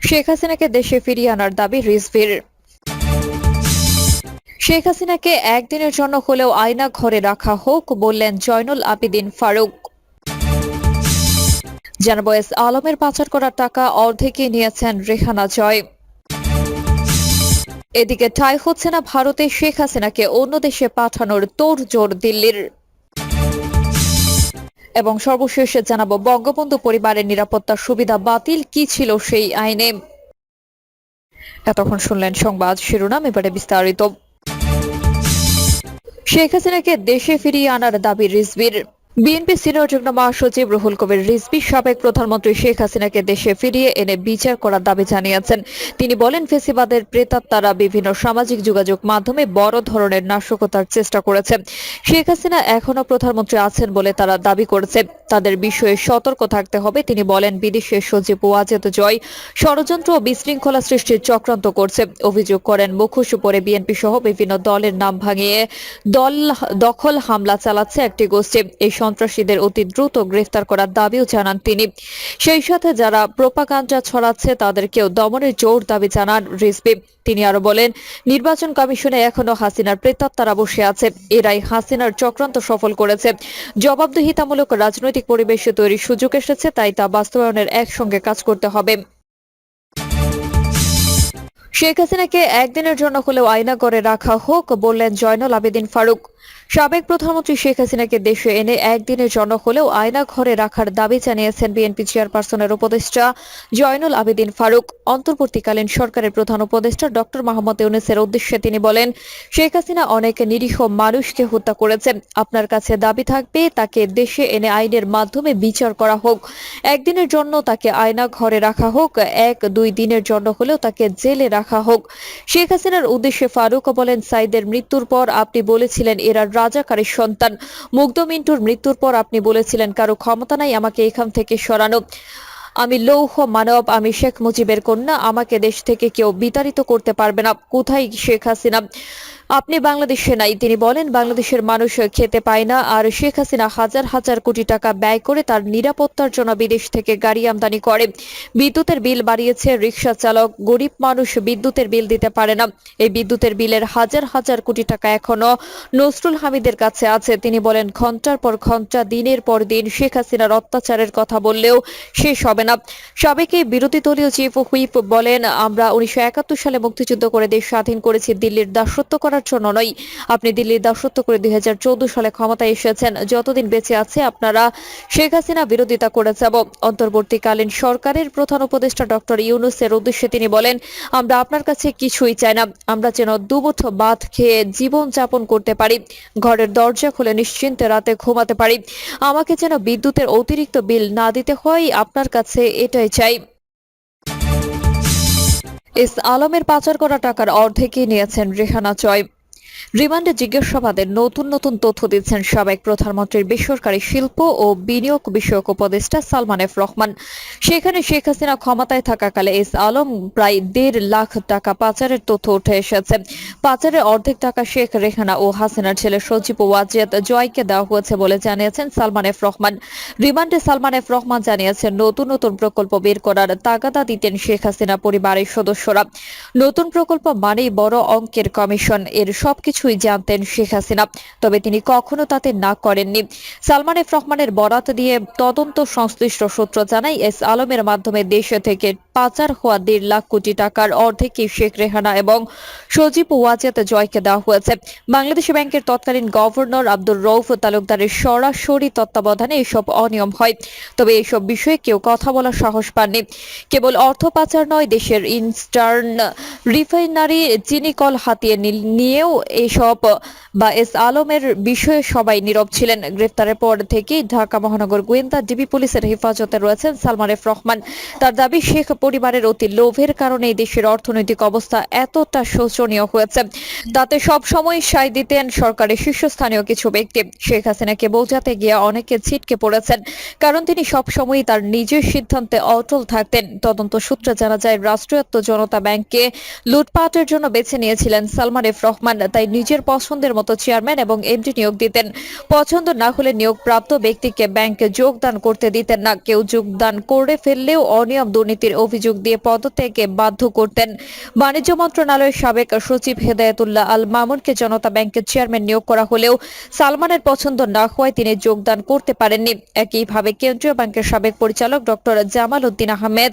শেখ হাসিনাকে দেশে ফিরিয়ে আনার দাবি রিজভির। শেখ হাসিনাকে একদিনের জন্য হলেও আয়না ঘরে রাখা হোক বললেন জয়নুল আবিদিন ফারুক। জানাব, এস আলমের পাচার করা টাকা অর্ধেকে নিয়েছেন রেহানা জয়। এদিকে ঠাই হচ্ছে না ভারতে, শেখ হাসিনাকে অন্য দেশে পাঠানোর তোড়জোড় দিল্লির। এবং সর্বশেষে জানাব, বঙ্গবন্ধু পরিবারের নিরাপত্তা সুবিধা বাতিল, কি ছিল সেই আইনে? এতক্ষণ শুনলেন সংবাদ শিরোনাম, এবারে বিস্তারিত। শেখ হাসিনাকে দেশে ফিরিয়ে আনার দাবি রিজবির বিএনপি সিনিয়র যুগ্ম মহাসচিব রুহুল কবির রিজভি সাবেক প্রধানমন্ত্রী শেখ হাসিনাকে দেশে ফিরিয়ে এনে বিচার করার দাবি জানিয়েছেন। তিনি বলেন, ফেসিবাদের প্রেতাত্মারা বিভিন্ন সামাজিক যোগাযোগ মাধ্যমে বড় ধরনের নাশকতার চেষ্টা করেছে। শেখ হাসিনা এখনও প্রধানমন্ত্রী আছেন বলে তারা দাবি করেছে। তাদের বিষয়ে সতর্ক থাকতে হবে। তিনি বলেন বিদেশের সচিব ওয়াজেদ জয় ষড়যন্ত্র ও বিশৃঙ্খলা সৃষ্টির চক্রান্ত করছে। অভিযোগ করেন, মুখোশ পরে বিএনপি সহ বিভিন্ন দলের নাম ভাঙিয়ে দল দখল হামলা চালাচ্ছে একটি গোষ্ঠী। এই সন্ত্রাসীদের অতি দ্রুত গ্রেফতার করার দাবিও জানান তিনি। সেই সাথে যারা প্রোপাগান্ডা ছড়াচ্ছে, তাদেরকেও দমনের জোর দাবি জানান রিজভি। তিনি আরও বলেন, নির্বাচন কমিশনে এখনও হাসিনার প্রেতাত্মারা বসে আছে। এরাই হাসিনার চক্রান্ত সফল করেছে। জবাবদিহিতামূলক রাজনৈতিক পরিবেশে তৈরির সুযোগ এসেছে, তাই তা বাস্তবায়নের একসঙ্গে কাজ করতে হবে। শেখ হাসিনাকে একদিনের জন্য হলেও আয়না করে রাখা হোক বললেন জয়নুল আবেদিন ফারুক। সাবেক প্রধানমন্ত্রী শেখ হাসিনাকে দেশে এনে একদিনের জন্য হলেও আয়না ঘরে রাখার দাবি জানিয়েছেন বিএনপি চেয়ারপারসনের উপদেষ্টা জয়নুল আবেদিন ফারুক। অন্তর্বর্তীকালীন সরকারের প্রধান উপদেষ্টা ডক্টর মোহাম্মদ ইউনুসের উদ্দেশ্যে তিনি বলেন, শেখ হাসিনা অনেক নিরীহ মানুষকে হত্যা করেছে আপনার কাছে দাবি থাকবে, তাকে দেশে এনে আইনের মাধ্যমে বিচার করা হোক। একদিনের জন্য তাকে আয়না ঘরে রাখা হোক, এক দুই দিনের জন্য হলেও তাকে জেলে রাখা হোক। শেখ হাসিনার উদ্দেশ্যে ফারুক বলেন, সাইদের মৃত্যুর পর আপনি বলেছিলেন এরা রাজাকারের সন্তান। মুগ্ধ মিন্টুর মৃত্যুর পর আপনি বলেছিলেন, কারও ক্ষমতা নাই, আমাকে এখান থেকে সরানো। আমি লৌহ মানব, আমি শেখ মুজিবের কন্যা, আমাকে দেশ থেকে কেউ বিতাড়িত করতে পারবে না। কোথায় শেখ হাসিনা? আপনি বাংলাদেশে নাই, তিনি বলেন, বাংলাদেশের মানুষ খেতে পায় না, আর শেখ হাসিনা হাজার হাজার কোটি টাকা ব্যয় করে তার নিরাপত্তার জন্য বিদেশ থেকে গাড়ি আমদানি করে। বিদ্যুতের বিল বাড়িয়েছে রিক্সা চালক, গরিব মানুষ বিদ্যুতের বিল দিতে পারে না। এই বিদ্যুতের বিলের হাজার হাজার কোটি টাকা এখনও নসরুল হামিদের কাছে আছে। তিনি বলেন, ঘণ্টার পর ঘণ্টা, দিনের পর দিন শেখ হাসিনার অত্যাচারের কথা বললেও শেষ হবে না। সাবেক বিরোধী দলীয় চিফ হুইপ বলেন, আমরা উনিশশো একাত্তর সালে মুক্তিযুদ্ধ করে দেশ স্বাধীন করেছি, দিল্লির দাসত্ব করার জন্য নয়। আপনি দিল্লির দাসত্ব করে দুই হাজার চোদ্দ সালে ক্ষমতায় এসেছেন। যতদিন বেঁচে আছে, আপনারা শেখ হাসিনা বিরোধিতা করে যাব। অন্তর্বর্তীকালীন সরকারের প্রধান উপদেষ্টা ডক্টর ইউনুসের উদ্দেশ্যে তিনি বলেন, আমরা আপনার কাছে কিছুই চাই না। আমরা যেন দুমুঠো বাদ খেয়ে জীবন যাপন করতে পারি। ঘরের দরজা খুলে নিশ্চিন্তে রাতে ঘুমাতে পারি। আমাকে যেন বিদ্যুতের অতিরিক্ত বিল না দিতে হয়, আপনার কাছে এটাই চাই। এস আলমের পাচার করা টাকার অর্ধেকই নিয়েছেন রেহানা চয় রিমান্ডে জিজ্ঞাসাবাদে নতুন নতুন তথ্য দিচ্ছেন সাবেক প্রধানমন্ত্রীর বেসরকারি শিল্প ও বিনিয়োগ বিষয়ক উপদেষ্টা সালমান এফ রহমান। সেখানে শেখ হাসিনা ক্ষমতায় থাকাকালে এস আলম প্রায় দেড় লাখ টাকা পাচারের তথ্য উঠে এসেছে। পাচারের অর্ধেক টাকা শেখ রেহানা ও হাসিনার ছেলে সচিব ওয়াজিয়াত জয়কে দেওয়া হয়েছে বলে জানিয়েছেন সালমান এফ রহমান। রিমান্ডে সালমান এফ রহমান জানিয়েছেন, নতুন নতুন প্রকল্প বের করার তাগাদা দিতেন শেখ হাসিনা পরিবারের সদস্যরা। নতুন প্রকল্প মানেই বড় অঙ্কের কমিশন, এর সবকিছুই জানতেন শেখ হাসিনা, তবে তিনি কখনো তাতে না করেননি। সালমান এফ রহমানের বরাত দিয়ে তদন্ত সংশ্লিষ্ট সূত্র জানায়, এস আলমের মাধ্যমে দেশ থেকে পাচার হওয়া দেড় লাখ কোটি টাকার অর্ধেকই শেখ রেহানা এবং সজীব ওয়াজেদ জয়কে দেওয়া হয়েছে। বাংলাদেশ ব্যাংকের তৎকালীন গভর্নর আব্দুর রৌফ তালুকদারের সরাসরি তত্ত্বাবধানে এসব অনিয়ম হয়। তবে এসব বিষয়ে কেউ কথা বলার সাহস পাননি। কেবল অর্থ পাচার নয়, দেশের ইনস্টার্ন রিফাইনারি চিনিকল হাতিয়ে নিয়েও এসব বা এস আলমের বিষয়ে সবাই নীরব ছিলেন। গ্রেফতারের পর থেকেই ঢাকা মহানগর গোয়েন্দা ডিবি পুলিশের হেফাজতে রয়েছেন সালমান এফ রহমান। তার দাবি, শেখ পরিবারের অতি লোভের কারণে দেশের অর্থনৈতিক অবস্থা এতটা শোচনীয় হয়েছে। তাতে সব সময় সায় দিতেন সরকারের শীর্ষস্থানীয় কিছু ব্যক্তি। শেখ হাসিনাকে বোঝাতে গিয়ে অনেকে ছিটকে পড়েছেন, কারণ তিনি সব সময় তার নিজের সিদ্ধান্তে অটল থাকতেন। তদন্ত সূত্রে জানা যায়, রাষ্ট্রায়ত্ত জনতা ব্যাংককে লুটপাটের জন্য বেছে নিয়েছিলেন সালমান এফ রহমান। তাই নিজের পছন্দের মতো চেয়ারম্যান এবং এমডি নিয়োগ দিতেন। পছন্দ না হলে নিয়োগপ্রাপ্ত ব্যক্তিকে ব্যাংকে যোগদান করতে দিতেন না। কেউ যোগদান করে ফেললেও অনিয়ম দুর্নীতির অভিযোগ দিয়ে পদত্যাগে বাধ্য করতেন। বাণিজ্য মন্ত্রণালয়ের সাবেক সচিব হেদায়েতুল্লাহ আল মামুনকে জনতা ব্যাংকের চেয়ারম্যান নিয়োগ করা হলেও সালমানের পছন্দ না হওয়ায় তিনি যোগদান করতে পারেননি। একইভাবে কেন্দ্রীয় ব্যাংকের সাবেক পরিচালক ডক্টর জামাল উদ্দিন আহমেদ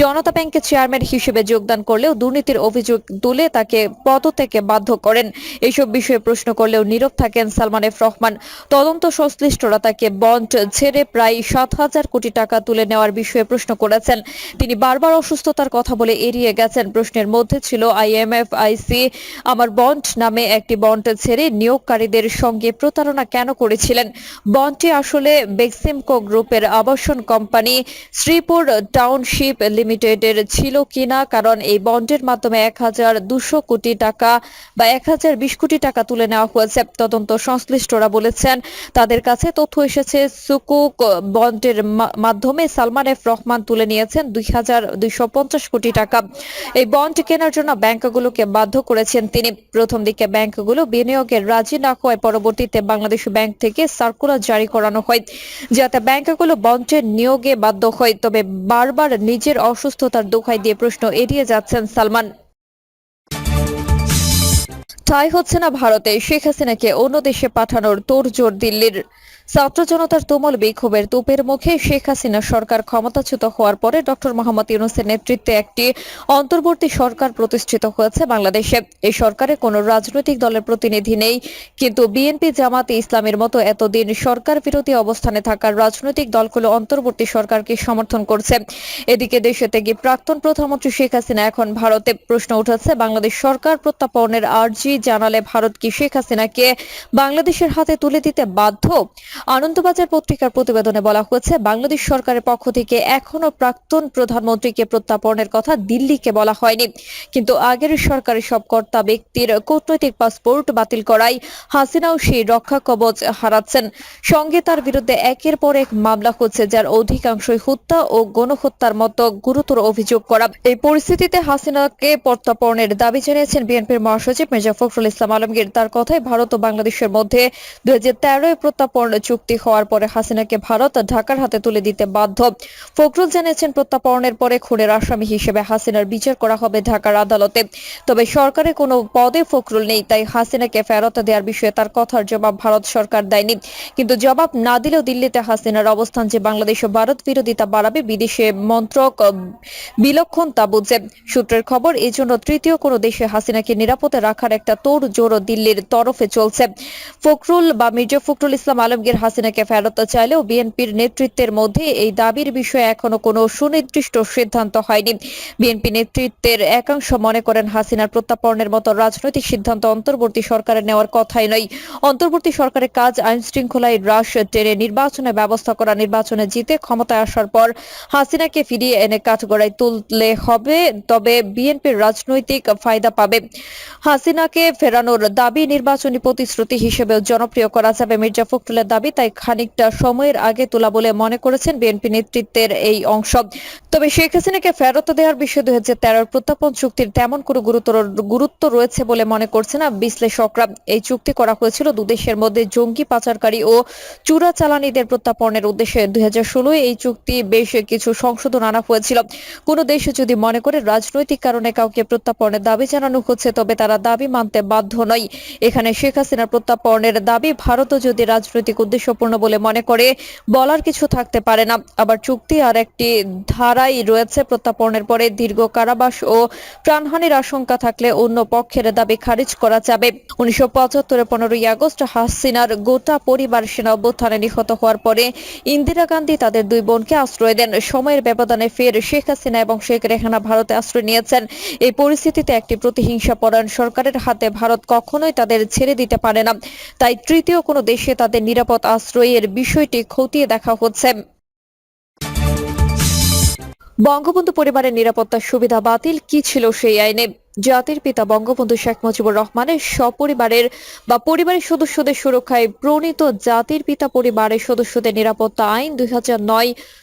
জনতা ব্যাংকের চেয়ারম্যান হিসেবে যোগদান করলেও দুর্নীতির অভিযোগ তুলে তাকে পদত্যাগে বাধ্য করেন। এইসব বিষয়ে প্রশ্ন করলেও নীরব থাকেন সালমান এফ রহমান। তদন্ত সংশ্লিষ্টরা তাকে বন্ড ছেড়ে প্রায় সাত হাজার কোটি টাকা তুলে নেওয়ার বিষয়ে প্রশ্ন করেছেন। তিনি বারবার অসুস্থতার কথা বলে এড়িয়ে গেছেন। প্রশ্নের মধ্যে ছিল আইএমএফ আইসি আমার বন্ড নামে একটি বন্ড ছেড়ে নিয়োগকারীদের সঙ্গে প্রতারণা কেন করেছিলেন? বন্ডটি আসলে বেক্সিমকো গ্রুপের আবাসন কোম্পানি শ্রীপুর টাউনশিপ লিমিটেডের ছিল কিনা? কারণ এই বন্ডের মাধ্যমে এক হাজার দুশো কোটি টাকা বা এক হাজার বিশ কোটি টাকা তুলে নেওয়া হয়েছে। তদন্ত সংশ্লিষ্টরা বলেছেন, তাদের কাছে তথ্য এসেছে, সুকুক বন্ডের মাধ্যমে সালমান এফ রহমান তুলে নিয়েছেন দুই হাজার দুইশো পঞ্চাশ কোটি টাকা। এই বন্ড কেনার জন্য ব্যাংকগুলোকে বাধ্য করেছেন তিনি। প্রথম দিকে ব্যাংকগুলো বিনিয়োগের রাজি না হওয়ায় পরবর্তীতে বাংলাদেশ ব্যাংক থেকে সার্কুলার জারি করানো হয়, যাতে ব্যাংকগুলো বন্ডের নিয়োগে বাধ্য হয়। তবে বারবার নিজের অসুস্থতার দোহাই দিয়ে প্রশ্ন এড়িয়ে যাচ্ছেন সালমান। ঠাই হচ্ছে না ভারতে। শেখ হাসিনাকে অন্য দেশে পাঠানোর তোড়জোড় দিল্লির ছাত্র জনতার তুমুল বিক্ষোভের তোপের মুখে শেখ হাসিনা সরকার ক্ষমতাচ্যুত হওয়ার পরে ডক্টর মোহাম্মদ ইউনুসের নেতৃত্বে একটি অন্তর্বর্তী সরকার প্রতিষ্ঠিত হয়েছে বাংলাদেশে। এই সরকারে কোনো রাজনৈতিক দলের প্রতিনিধি নেই, কিন্তু বিএনপি জামাতে ইসলামের মতো এতদিন সরকার বিরোধী অবস্থানে থাকা রাজনৈতিক দলগুলো অন্তর্বর্তী সরকারকে সমর্থন করছে। এদিকে দেশে থেকে প্রাক্তন প্রধানমন্ত্রী শেখ হাসিনা এখন ভারতে। প্রশ্ন উঠেছে, বাংলাদেশ সরকার প্রত্যাপনের আর্জি জানালে ভারত কি শেখ হাসিনাকে বাংলাদেশের হাতে তুলে দিতে বাধ্য? আনন্দবাজার পত্রিকার প্রতিবেদনে বলা হয়েছে, বাংলাদেশ সরকারের পক্ষ থেকে এখনও প্রাক্তন প্রধানমন্ত্রীকে প্রত্যাপনের কথা দিল্লিকে বলা হয়নি। কিন্তু আগের সরকারের সব কর্তা ব্যক্তির কূটনৈতিক পাসপোর্ট বাতিল করায় হাসিনাও সেই রক্ষা কবচ হারাচ্ছেন। সঙ্গে তার বিরুদ্ধে একের পর এক মামলা হচ্ছে, যার অধিকাংশই হত্যা ও গণহত্যার মতো গুরুতর অভিযোগ করা। এই পরিস্থিতিতে হাসিনাকে প্রত্যাপনের দাবি জানিয়েছেন বিএনপির মহাসচিব মির্জা ফখরুল ইসলাম আলমগীর। তার কথায় ভারত ও বাংলাদেশের মধ্যে দুই হাজার তেরোয় প্রত্যাপন চুক্তি হওয়ার পরে হাসিনাকে ভারত ঢাকার হাতে তুলে দিতে বাধ্য। ফখরুল জানিয়েছেন প্রত্যাপনের পরে খুনের আসামি হিসেবে হাসিনার বিচার করা হবে ঢাকার আদালতে। তবে সরকারে কোনো পদে ফখরুল নেই, তাই হাসিনাকে ফেরত দেওয়ার বিষয়ে তার কথার জবাব ভারত সরকার দেয়নি। কিন্তু জবাব না দিলেও দিল্লিতে হাসিনার অবস্থান যে বাংলাদেশ ও ভারত বিরোধিতা বাড়াবে, বিদেশে মন্ত্রক বিলক্ষণ তা বুঝছে সূত্রের খবর এই জন্য তৃতীয় কোনো দেশে হাসিনাকে নিরাপদে রাখার একটা তোড় জোড় দিল্লির তরফে চলছে। ফখরুল বা মির্জা ফখরুল ইসলাম আলমগীর হাসিনাকে ফেরত চাইলেও বিএনপির নেতৃত্বের মধ্যে এই দাবির বিষয়ে এখনও কোনো সুনির্দিষ্ট সিদ্ধান্ত হয়নি। বিএনপি নেতৃত্বের একাংশ মনে করেন হাসিনার প্রত্যাপনের মতো রাজনৈতিক সিদ্ধান্ত অন্তর্বর্তী সরকারের নেওয়ার কথাই নয়। অন্তর্বর্তী সরকারের কাজ, আইন শৃঙ্খলায় হ্রাস, টেনে নির্বাচনে ব্যবস্থা করা, নির্বাচনে জিতে ক্ষমতায় আসার পর হাসিনাকে ফিরিয়ে এনে কাঠগড়ায় তুললে হবে, তবে বিএনপির রাজনৈতিক ফায়দা পাবে। হাসিনাকে ফেরানোর দাবি নির্বাচনী প্রতিশ্রুতি হিসেবে জনপ্রিয় করা যাবে মির্জা ফখরুলের দাবি। তাই খানিকটা সময়ের আগে তোলা বলে মনে করেছেন বিএনপি নেতৃত্বের এই অংশ। তবে শেখ হাসিনাকে ফেরত দেওয়ার বিষয়ে দুই হাজার তেরোর প্রত্যাপন চুক্তির তেমন কোনো গুরুতর, গুরুত্ব রয়েছে বলে মনে করছে না বিশ্লেষকরা। এই চুক্তি করা হয়েছিল দুদেশের মধ্যে জঙ্গি পাচারকারী ও চোরাচালানিদের প্রত্যাপনের উদ্দেশ্যে। দুই এই চুক্তি বেশ কিছু সংশোধন আনা হয়েছিল। কোনো দেশ যদি মনে করে রাজনৈতিক কারণে কাউকে প্রত্যাপনের দাবি জানানো হচ্ছে, তবে তারা দাবি মানতে বাধ্য নয়। এখানে শেখ হাসিনার প্রত্যাপনের দাবি, ভারতও যদি রাজনৈতিক উদ্দেশ্যপূর্ণ বলে মনে করে, বলার কিছু থাকতে পারে না। আবার চুক্তি আর একটি ধারাই রয়েছে প্রত্যাপনের পরে দীর্ঘ কারাবাস ও প্রাণহানির আশঙ্কা থাকলে অন্য পক্ষের দাবি খারিজ করা যাবে। উনিশশো পঁচাত্তরের পনেরোই আগস্ট হাসিনার গোটা পরিবার সেনা অভ্যুত্থানে নিহত হওয়ার পরে ইন্দিরা গান্ধী তাদের দুই বোনকে আশ্রয় দেন। সময়ের ব্যবধানে ফের শেখ হাসিনা এবং শেখ রেহানা ভারতে আশ্রয় নিয়েছেন। এই পরিস্থিতিতে একটি প্রতিহিংসা পরায়ণ সরকারের হাতে ভারত কখনোই তাদের ছেড়ে দিতে পারে না। তাই তৃতীয় কোনো দেশে তাদের নিরাপদ আশ্রয়ের বিষয়টি খতিয়ে দেখা হচ্ছে। বঙ্গবন্ধু পরিবারের নিরাপত্তা সুবিধা বাতিল কি ছিল সেই আইনে? জাতির পিতা বঙ্গবন্ধু শেখ মুজিবুর রহমানের সপরিবারের বা পরিবারের সদস্যদের সুরক্ষায় প্রণীত জাতির পিতা পরিবারের সদস্যদের নিরাপত্তা আইন দুই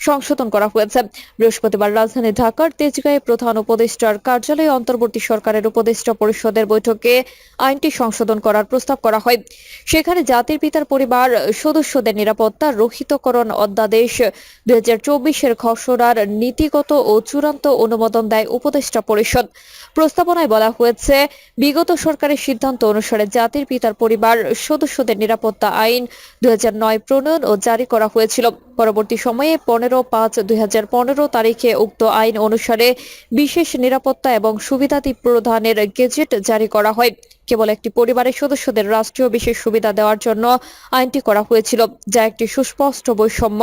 সংশোধন করা হয়েছে। বৃহস্পতিবার রাজধানী ঢাকার তেজগাঁয়ে প্রধান উপদেষ্টার কার্যালয়ে অন্তর্বর্তী সরকারের উপদেষ্টা পরিষদের বৈঠকে আইনটি সংশোধন করার প্রস্তাব করা হয়। সেখানে জাতির পিতার পরিবার সদস্যদের নিরাপত্তা, রহিতকরণ অধ্যাদেশ দুই হাজার চব্বিশের খসড়ার নীতিগত ও চূড়ান্ত অনুমোদন দেয় উপদেষ্টা পরিষদ। প্রস্তাবনায় বলা হয়েছে, বিগত সরকারের সিদ্ধান্ত অনুসারে জাতির পিতার পরিবার, সদস্যদের নিরাপত্তা আইন দুই প্রণয়ন ও জারি করা হয়েছিল। পরবর্তী সময়ে পনেরো পাঁচ দুই তারিখে উক্ত আইন অনুসারে বিশেষ নিরাপত্তা এবং সুবিধাদি প্রদানের গেজেট জারি করা হয়। কেবল একটি পরিবারের সদস্যদের রাষ্ট্রীয় বিশেষ সুবিধা দেওয়ার জন্য আইনটি করা হয়েছিল, যা একটি সুস্পষ্ট বৈষম্য।